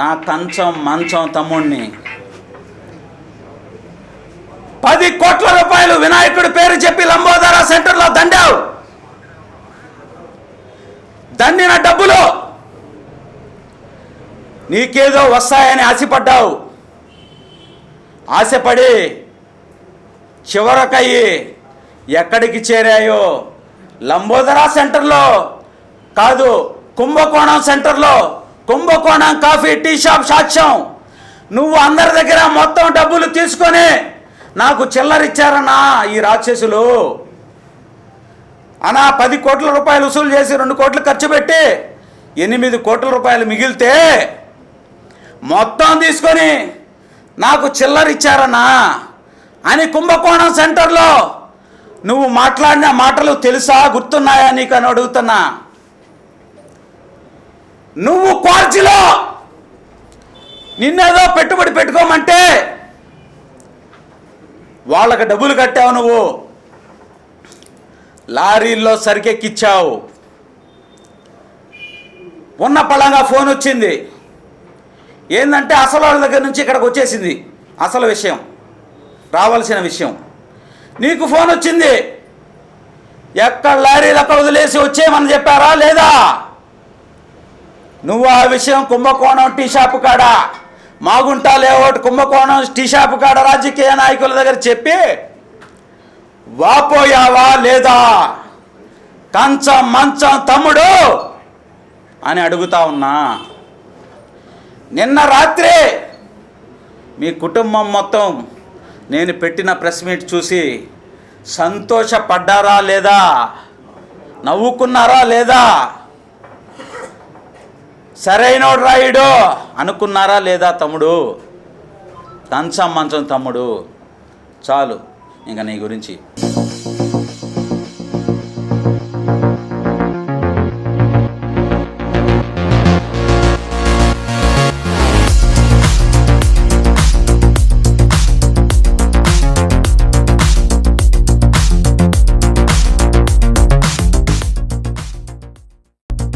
నా కంచం మంచం తమ్ముణ్ణి. పది కోట్ల రూపాయలు వినాయకుడి పేరు చెప్పి లంబోదర సెంటర్లో దండావు. దండిన డబ్బులు నీకేదో వస్తాయని ఆశపడ్డావు. ఆశపడి చివరకయ్యి ఎక్కడికి చేరాయో? లంబోదరా సెంటర్లో కాదు కుంభకోణం సెంటర్లో. కుంభకోణం కాఫీ టీ షాప్ సాక్ష్యం. నువ్వు అందరి దగ్గర మొత్తం డబ్బులు తీసుకొని నాకు చిల్లరిచ్చారన్నా ఈ రాక్షసులు. అనా పది కోట్ల రూపాయలు వసూలు చేసి రెండు కోట్లు ఖర్చు పెట్టి ఎనిమిది కోట్ల రూపాయలు మిగిలితే మొత్తం తీసుకొని నాకు చిల్లరిచ్చారన్నా అని కుంభకోణం సెంటర్లో నువ్వు మాట్లాడిన మాటలు తెలుసా గుర్తున్నాయా నీకు అని అడుగుతున్నా. నువ్వు క్వార్చిలో నిన్నేదో పెట్టుబడి పెట్టుకోమంటే వాళ్ళకి డబ్బులు కట్టావు నువ్వు. లారీల్లో సరికెక్కిచ్చావు. ఉన్న పళంగా ఫోన్ వచ్చింది. ఏంటంటే అసలు వాళ్ళ దగ్గర నుంచి ఇక్కడికి వచ్చేసింది. అసలు విషయం. రావాల్సిన విషయం. నీకు ఫోన్ వచ్చింది. ఎక్కడ లారీలు అక్కడ వదిలేసి వచ్చేయమని చెప్పారా? లేదా? నువ్వు ఆ విషయం కుంభకోణం టీ షాప్ కాడ Magunta layout Kumbakonam tea shop కాడ రాజకీయ నాయకుల దగ్గర చెప్పి వాపోయావా లేదా? కంచం మంచం తమ్ముడు అని అడుగుతా ఉన్నా. నిన్న రాత్రి మీ కుటుంబం మొత్తం నేను పెట్టిన ప్రెస్ మీట్ చూసి సంతోషపడ్డారా లేదా? నవ్వుకున్నారా లేదా? సరైనోడు రాయుడు. అనుకున్నారా లేదా తమ్ముడు? దంచం మంచం తమ్ముడు. చాలు ఇంకా నీ గురించి.